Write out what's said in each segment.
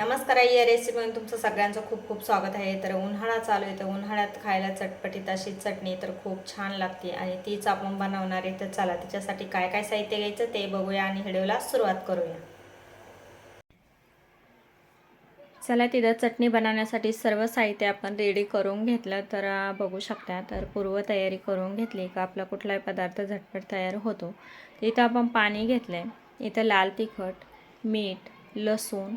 नमस्कार या रेसिपीमध्ये तुमचं सगळ्यांचं खूप खूप स्वागत आहे. तर उन्हाळा चालू आहे तर उन्हाळ्यात खायला चटपटीत अशी चटणी तर खूप छान लागते आणि तीच आपण बनवणार आहे. तर चला त्याच्यासाठी काय काय साहित्य घ्यायचं ते बघूया आणि व्हिडिओला सुरुवात करूया. चला तिथं चटणी बनवण्यासाठी सर्व साहित्य आपण रेडी करून घेतलं तर बघू शकता. तर पूर्वतयारी करून घेतली का आपला कुठलाही पदार्थ झटपट तयार होतो. तिथं आपण पाणी घेतलं आहे इथं लाल तिखट मीठ लसूण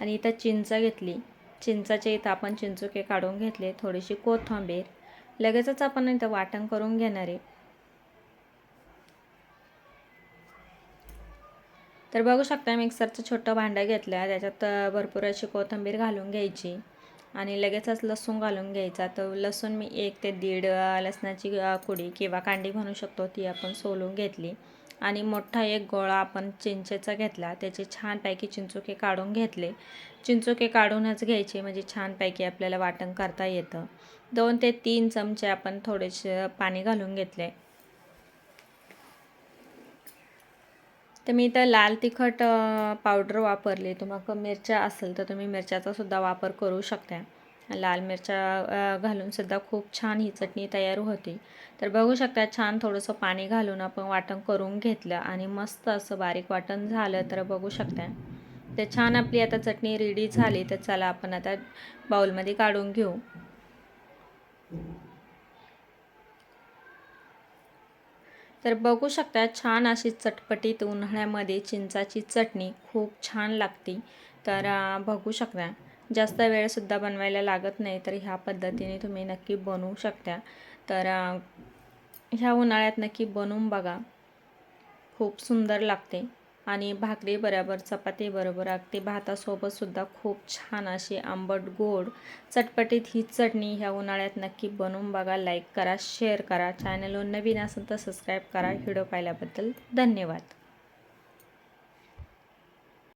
आणि इथं चिंच घेतली. चिंचाचे इथं आपण चिंचुके काढून घेतले थोडीशी कोथिंबीर. लगेचच आपण इथं वाटण करून घेणार आहे. तर बघू शकता मिक्सरचं छोटं भांडं घेतलं त्याच्यात भरपूर अशी कोथिंबीर घालून घ्यायची आणि लगेचच लसूण घालून घ्यायचा. तर लसूण मी एक ते दीड लसणाची कुडी किंवा कांडी म्हणू शकतो ती आपण सोलून घेतली. आणि मोठा एक गोळा आपण चिंचेचा घेतला. त्याचे छानपैकी चिंचोके काढून घेतले. चिंचोके काढूनच घ्यायचे म्हणजे छानपैकी आपल्याला वाटण करता येतं. दोन ते तीन चमचे आपण थोडेसे पाणी घालून घेतले. तर मी इथं लाल तिखट पावडर वापरली. तुम्हाला मिरच्या असेल तर तुम्ही मिरच्याचासुद्धा वापर करू शकता. लाल मिरच्या घालून सुद्धा खूप छान ही चटणी तयार होते. तर बघू शकता छान थोडंसं पाणी घालून आपण वाटण करून घेतलं आणि मस्त असं बारीक वाटण झालं तर बघू शकता. तर छान आपली आता चटणी रेडी झाली तर चला आपण आता बाउलमध्ये काढून घेऊ. तर बघू शकता छान अशी चटपटीत उन्हाळ्यामध्ये चिंचाची चटणी खूप छान लागते. तर बघू शकता. जास्त वेळसुद्धा बनवायला लागत नाही तर ह्या पद्धतीने तुम्ही नक्की बनवू शकता. तर ह्या उन्हाळ्यात नक्की बनवून बघा. खूप सुंदर लागते. आणि भाकरी बरोबर चपाती बरोबर अगदी भातासोबतसुद्धा खूप छान अशी आंबट गोड चटपटीत ही चटणी ह्या उन्हाळ्यात नक्की बनवून बघा. लाईक करा शेअर करा. चॅनलवर नवीन असेल तर सबस्क्राईब करा. व्हिडिओ पाहिल्याबद्दल धन्यवाद.